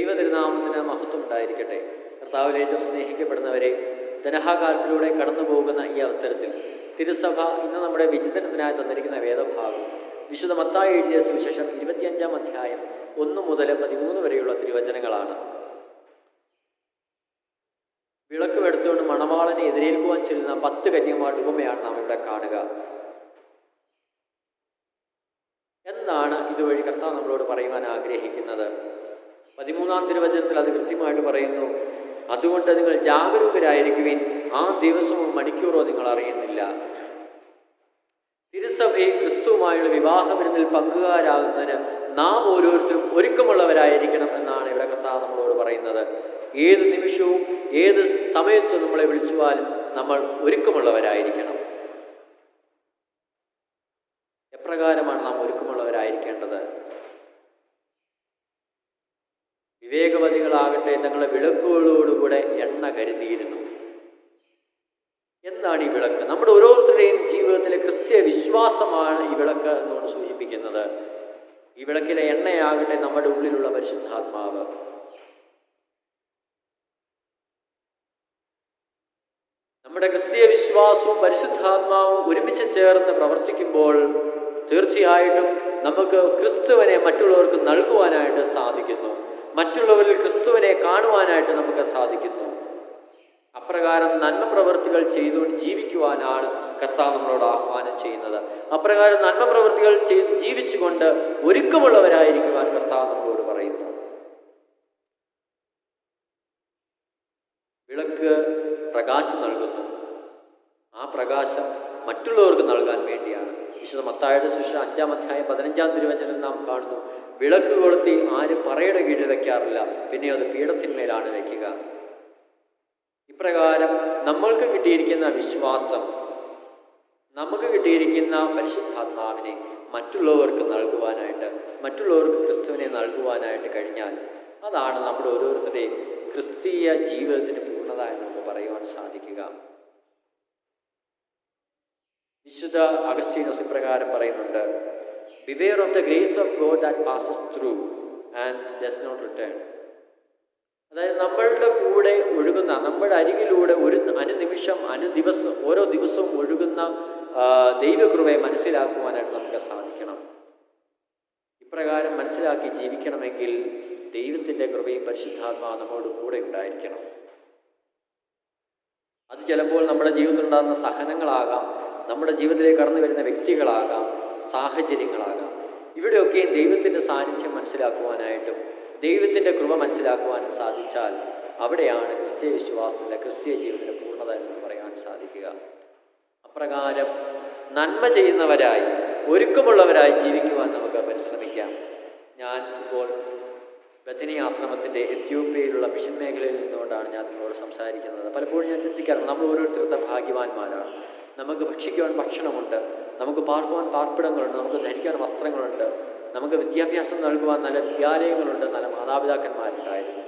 ദൈവതിരുനാമത്തിന് മഹത്വം ഉണ്ടായിരിക്കട്ടെ കർത്താവിൽ ഏറ്റവും സ്നേഹിക്കപ്പെടുന്നവരെ ധനഹാകാലത്തിലൂടെ കടന്നു പോകുന്ന ഈ അവസരത്തിൽ തിരുസഭ ഇന്ന് നമ്മുടെ വിചിന്തനത്തിനായി തന്നിരിക്കുന്ന വേദഭാഗം. വിശുദ്ധ മത്തായി എഴുതിയ സുവിശേഷം ഇരുപത്തിയഞ്ചാം അധ്യായം ഒന്ന് മുതൽ പതിമൂന്ന് വരെയുള്ള തിരുവചനങ്ങളാണ്. വിളക്ക് എടുത്തുകൊണ്ട് മണവാളനെ എതിരേൽക്കുവാൻ ചെല്ലുന്ന പത്ത് കന്യമാരുടെ ഉപമയാണ് നാം ഇവിടെ കാണുക. എന്നാണ് ഇതുവഴി കർത്താവ് നമ്മളോട് പറയുവാൻ ആഗ്രഹിക്കുന്നത്. പതിമൂന്നാം തിരുവചനത്തിൽ അത് കൃത്യമായിട്ട് പറയുന്നു. അതുകൊണ്ട് നിങ്ങൾ ജാഗരൂകരായിരിക്കുവിൻ. ആ ദിവസവും മണിക്കൂറോ നിങ്ങൾ അറിയുന്നില്ല. തിരുസഭയിൽ ക്രിസ്തുവുമായുള്ള വിവാഹവിരുന്നിൽ പങ്കുകാരാകുന്നതിന് നാം ഓരോരുത്തരും ഒരുക്കമുള്ളവരായിരിക്കണം എന്നാണ് ഇവിടെ കർത്താവ് നമ്മളോട് പറയുന്നത്. ഏത് നിമിഷവും ഏത് സമയത്തും നമ്മളെ വിളിച്ചുവാലും നമ്മൾ ഒരുക്കമുള്ളവരായിരിക്കണം. എപ്രകാരമാണ് നാം ഒരുക്കമുള്ളവരായിരിക്കേണ്ടത്? വിവേകവതികളാകട്ടെ തങ്ങളെ വിളക്കുകളോടുകൂടെ എണ്ണ കരുതിയിരുന്നു. എന്താണ് ഈ വിളക്ക്? നമ്മുടെ ഓരോരുത്തരുടെയും ജീവിതത്തിലെ ക്രിസ്ത്യ വിശ്വാസമാണ് ഈ വിളക്ക് എന്നുകൊണ്ട് സൂചിപ്പിക്കുന്നത്. ഈ വിളക്കിലെ എണ്ണയാകട്ടെ നമ്മുടെ ഉള്ളിലുള്ള പരിശുദ്ധാത്മാവ്. നമ്മുടെ ക്രിസ്തീയ വിശ്വാസവും പരിശുദ്ധാത്മാവും ഒരുമിച്ച് ചേർന്ന് പ്രവർത്തിക്കുമ്പോൾ തീർച്ചയായിട്ടും നമുക്ക് ക്രിസ്തുവനെ മറ്റുള്ളവർക്ക് നൽകുവാനായിട്ട് സാധിക്കുന്നു. മറ്റുള്ളവരിൽ ക്രിസ്തുവിനെ കാണുവാനായിട്ട് നമുക്ക് സാധിക്കുന്നു. അപ്രകാരം നന്മ പ്രവൃത്തികൾ ചെയ്തുകൊണ്ട് ജീവിക്കുവാനാണ് കർത്താവ് നമ്മളോട് ആഹ്വാനം ചെയ്യുന്നത്. അപ്രകാരം നന്മ പ്രവൃത്തികൾ ചെയ്ത് ജീവിച്ചുകൊണ്ട് ഒരുക്കമുള്ളവരായിരിക്കുവാൻ കർത്താവ് നമ്മളോട് പറയുന്നു. വിളക്ക് പ്രകാശം നൽകുന്നു. ആ പ്രകാശം മറ്റുള്ളവർക്ക് നൽകാൻ വേണ്ടിയാണ്. വിശുദ്ധ മത്തായുടെ ശിക്ഷ അഞ്ചാം അധ്യായം പതിനഞ്ചാം തിരുവചനം നാം കാണുന്നു. വിളക്ക് കൊളുത്തി ആരും പറയുടെ കീഴിൽ വെക്കാറില്ല. പിന്നെ അത് പീഠത്തിന്മേലാണ് വെക്കുക. ഇപ്രകാരം നമ്മൾക്ക് കിട്ടിയിരിക്കുന്ന വിശ്വാസം നമുക്ക് കിട്ടിയിരിക്കുന്ന പരിശുദ്ധാത്മാവിനെ മറ്റുള്ളവർക്ക് നൽകുവാനായിട്ട് മറ്റുള്ളവർക്ക് ക്രിസ്തുവിനെ നൽകുവാനായിട്ട് കഴിഞ്ഞാൽ അതാണ് നമ്മുടെ ഓരോരുത്തരുടെയും ക്രിസ്തീയ ജീവിതത്തിന് പൂർണത എന്ന് നമുക്ക് പറയുവാൻ സാധിക്കുക. വിശുദ്ധ അഗസ്റ്റീനോസ് ഇപ്രകാരം പറയുന്നുണ്ട് beware of the grace of God that passes through and does not return അതായത് നമ്മളുടെ കൂടെ ഒഴുകുന്ന നമ്മുടെ അരികിലൂടെ ഒരു അനുനിമിഷം അനുദിവസം ഓരോ ദിവസവും ഒഴുകുന്ന ദൈവകൃപയെ മനസ്സിലാക്കുവാനായിട്ട് നമുക്ക് സാധിക്കണം. ഇപ്രകാരം മനസ്സിലാക്കി ജീവിക്കണമെങ്കിൽ ദൈവത്തിന്റെ കൃപയും പരിശുദ്ധാത്മാവ് നമ്മോട് കൂടെ ഉണ്ടായിരിക്കണം. അത് ചിലപ്പോൾ നമ്മുടെ ജീവിതത്തിൽ ഉണ്ടാകുന്ന സഹനങ്ങളാകാം നമ്മുടെ ജീവിതത്തിലേക്ക് കടന്നു വരുന്ന വ്യക്തികളാകാം സാഹചര്യങ്ങളാകാം. ഇവിടെയൊക്കെ ദൈവത്തിന്റെ സാന്നിധ്യം മനസ്സിലാക്കുവാനായിട്ടും ദൈവത്തിന്റെ കൃപ മനസ്സിലാക്കുവാനും സാധിച്ചാൽ അവിടെയാണ് ക്രിസ്തീയ വിശ്വാസത്തിന്റെ ക്രിസ്തീയ ജീവിതത്തിന്റെ പൂർണത എന്ന് പറയാൻ സാധിക്കുക. അപ്രകാരം നന്മ ചെയ്യുന്നവരായി ഒരുക്കമുള്ളവരായി ജീവിക്കുവാൻ നമുക്ക് പരിശ്രമിക്കാം. ഞാൻ ഇപ്പോൾ ബഥനി ആശ്രമത്തിന്റെ എത്യോപ്യയിലുള്ള മിഷൻ മേഖലയിൽ നിന്നുകൊണ്ടാണ് ഞാൻ നിങ്ങളോട് സംസാരിക്കുന്നത്. പലപ്പോഴും ഞാൻ ചിന്തിക്കാറുണ്ട് നമ്മൾ ഓരോരുത്തരുടെ ഭാഗ്യവാന്മാരാണ്. നമുക്ക് ഭക്ഷിക്കുവാൻ ഭക്ഷണമുണ്ട് നമുക്ക് പാർക്കുവാൻ പാർപ്പിടങ്ങളുണ്ട് നമുക്ക് ധരിക്കാൻ വസ്ത്രങ്ങളുണ്ട് നമുക്ക് വിദ്യാഭ്യാസം നൽകുവാൻ നല്ല വിദ്യാലയങ്ങളുണ്ട് നല്ല മാതാപിതാക്കന്മാരുണ്ടായിരുന്നു.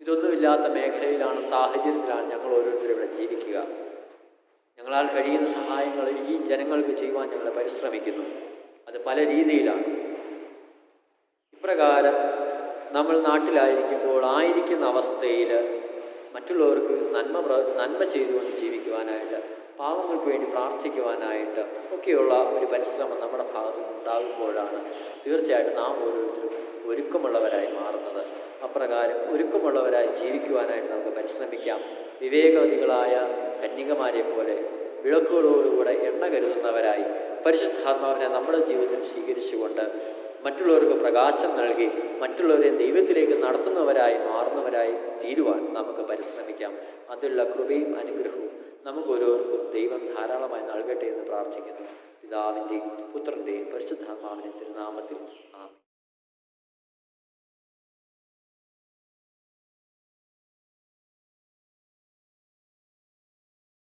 ഇതൊന്നുമില്ലാത്ത മേഖലയിലാണ് സാഹചര്യത്തിലാണ് ഞങ്ങൾ ഓരോരുത്തരും ഇവിടെ ജീവിക്കുക. ഞങ്ങളാൽ കഴിയുന്ന സഹായങ്ങൾ ഈ ജനങ്ങൾക്ക് ചെയ്യുവാൻ ഞങ്ങൾ പരിശ്രമിക്കുന്നു. അത് പല രീതിയിലാണ്. ഇപ്രകാരം നമ്മൾ നാട്ടിലായിരിക്കുമ്പോൾ ആയിരിക്കുന്ന അവസ്ഥയിൽ മറ്റുള്ളവർക്ക് നന്മ നന്മ ചെയ്തുകൊണ്ട് ജീവിക്കുവാനായിട്ട് പാവങ്ങൾക്ക് വേണ്ടി പ്രാർത്ഥിക്കുവാനായിട്ട് ഒക്കെയുള്ള ഒരു പരിശ്രമം നമ്മുടെ ഭാഗത്തു നിന്നുണ്ടാകുമ്പോഴാണ് തീർച്ചയായിട്ടും നാം ഓരോരുത്തരും ഒരുക്കമുള്ളവരായി മാറുന്നത്. അപ്രകാരം ഒരുക്കമുള്ളവരായി ജീവിക്കുവാനായിട്ട് നമുക്ക് പരിശ്രമിക്കാം. വിവേകവതികളായ കന്യകമാരെ പോലെ വിളക്കുകളോടുകൂടെ എണ്ണ കരുതുന്നവരായി പരിശുദ്ധാത്മാവിനെ നമ്മുടെ ജീവിതത്തിൽ സ്വീകരിച്ചുകൊണ്ട് മറ്റുള്ളവർക്ക് പ്രകാശം നൽകി മറ്റുള്ളവരെ ദൈവത്തിലേക്ക് നടത്തുന്നവരായി മാറുന്നവരായി തീരുവാൻ നമുക്ക് പരിശ്രമിക്കാം. അതിലുള്ള കൃപയും അനുഗ്രഹവും നമുക്ക് ഓരോരുത്തർക്കും ദൈവം ധാരാളമായി നൽകട്ടെ എന്ന് പ്രാർത്ഥിക്കുന്നു. പിതാവിന്റെയും പുത്രന്റെയും പരിശുദ്ധാത്മാവിന്റെ തിരുനാമത്തിൽ